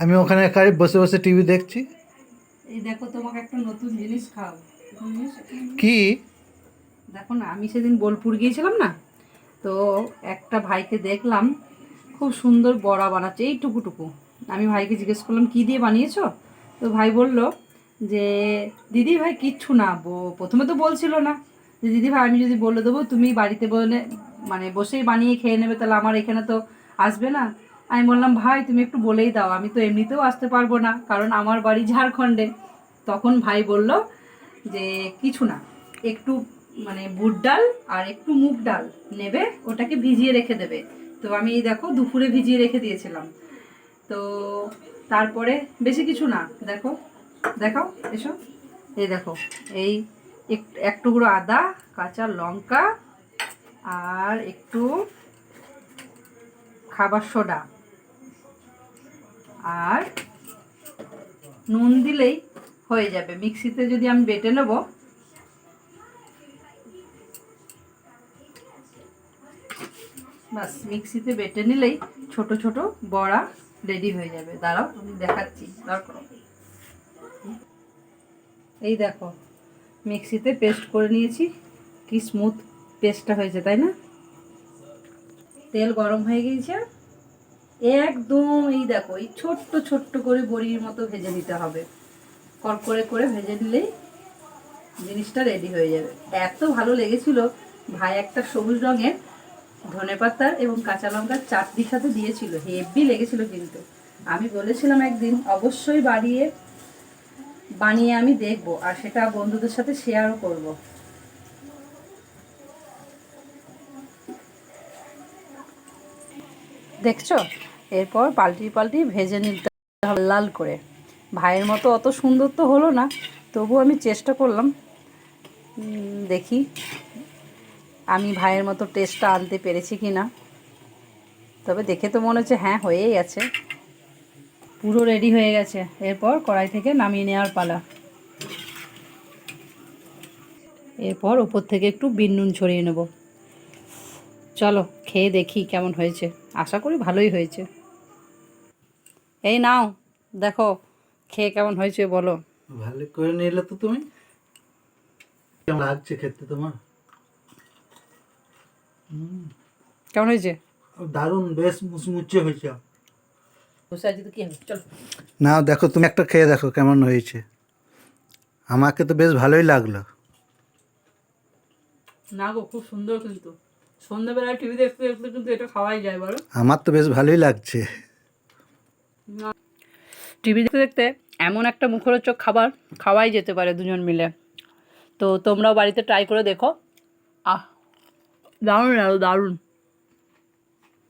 আমি ওখানে একাই বসে বসে টিভি দেখছি। এই দেখো তোমাকে একটা নতুন জিনিস খাও কি? দেখো না আমি সেদিন বোলপুর গিয়েছিলাম না তো একটা ভাইকে দেখলাম খুব সুন্দর বড়া বানাচ্ছে এই টুকুটুকু। আমি ভাইকে জিজ্ঞেস করলাম কি দিয়ে বানিয়েছো? তো ভাই বলল যে দিদি ভাই কিচ্ছু না বো- প্রথমে তো বলছিল না যে দিদি ভাই আমি যদি বলে দেবো তুমি বাড়িতে বলে মানে বসেই বানিয়ে খেয়ে নেবে তাহলে আমার এখানে তো আসবে না। আমি বললাম, ভাই, তুমি একটু বলেই দাও, আমি তো এমনিতেও আসতে পারব না, কারণ আমার বাড়ি ঝাড়খণ্ডে। তখন ভাই বলল যে, কিছু না, একটু মানে বুট ডাল আর একটু মুগ ডাল নেবে, ওটাকে ভিজিয়ে রেখে দেবে। তো আমি দেখো দুপুরে ভিজিয়ে রেখে দিয়েছিলাম। তো তারপরে বেশি কিছু না, দেখো, দেখাও, এসো। এই দেখো, এই এক- টুকরো আদা, কাঁচা লঙ্কা আর একটু খাবার সোডা। আর নুন দিলেই হয়ে যাবে। মিক্সিতে যদি আমি বেটে নেব, বাস মিক্সিতে বেটে নিলেই ছোট ছোট বড়া রেডি হয়ে যাবে। দাঁড়াও, আমি দেখাচ্ছি। দাঁড় করো। এই দেখো, মিক্সিতে পেস্ট করে নিয়েছি। কি স্মুথ পেস্টটা হয়েছে, তাই না? তেল গরম হয়ে গিয়েছে। একদম এই দেখো, এই ছোট্ট ছোট্ট করে বড়ির মতো ভেজে নিতে হবে। কর করে করে ভেজে নিলেই জিনিসটা রেডি হয়ে যাবে। এত ভালো লেগেছিল, ভাই একটা সবুজ রঙের ধনে পাতার এবং কাঁচা লঙ্কার চাটনির সাথে দিয়েছিল, হেভি লেগেছিল কিন্তু। আমি বলেছিলাম একদিন, অবশ্যই বাড়িয়ে, বানিয়ে আমি দেখব আর সেটা বন্ধুদের সাথে শেয়ারও করব। দেখছ? এরপর পাল্টি পাল্টি ভেজে নিতে হবে লাল করে। ভাইয়ের মতো অত সুন্দর তো হলো না তবু আমি চেষ্টা করলাম। দেখি আমি ভাইয়ের মতো টেস্টটা আনতে পেরেছি কি না তবে দেখে তো মনে হচ্ছে হ্যাঁ হয়েই গেছে পুরো রেডি হয়ে গেছে। এরপর কড়াই থেকে নামিয়ে নেওয়ার পালা। এরপর ওপর থেকে একটু বিন নুন ছড়িয়ে নেব। চলো, খেয়ে দেখি কেমন হয়েছে। আশা করি ভালোই হয়েছে। এই নাও দেখো খেয়ে কেমন হয়েছে বলো। ভালো করে নিলে তো তুমি। কেমন লাগছে খেতে তোমার? কেমন হয়েছে? দারুণ বেশ মুচমুচে হয়েছে। না দেখো তুমি একটা খেয়ে দেখো কেমন হয়েছে। আমাকে তো বেশ ভালোই লাগল। না গো খুব সুন্দর কিন্তু। সন্ধ্যাবেলায় টিভি দেখতে দেখতে কিন্তু এটা খাওয়াই যায় বলো। আমার তো বেশ ভালোই লাগছে। টিভি দেখতে দেখতে এমন একটা মুখরোচক খাবার খাওয়াই যেতে পারে দুজন মিলে। তো তোমরাও বাড়িতে ট্রাই করে দেখো। আহ, দারুণ দারুণ।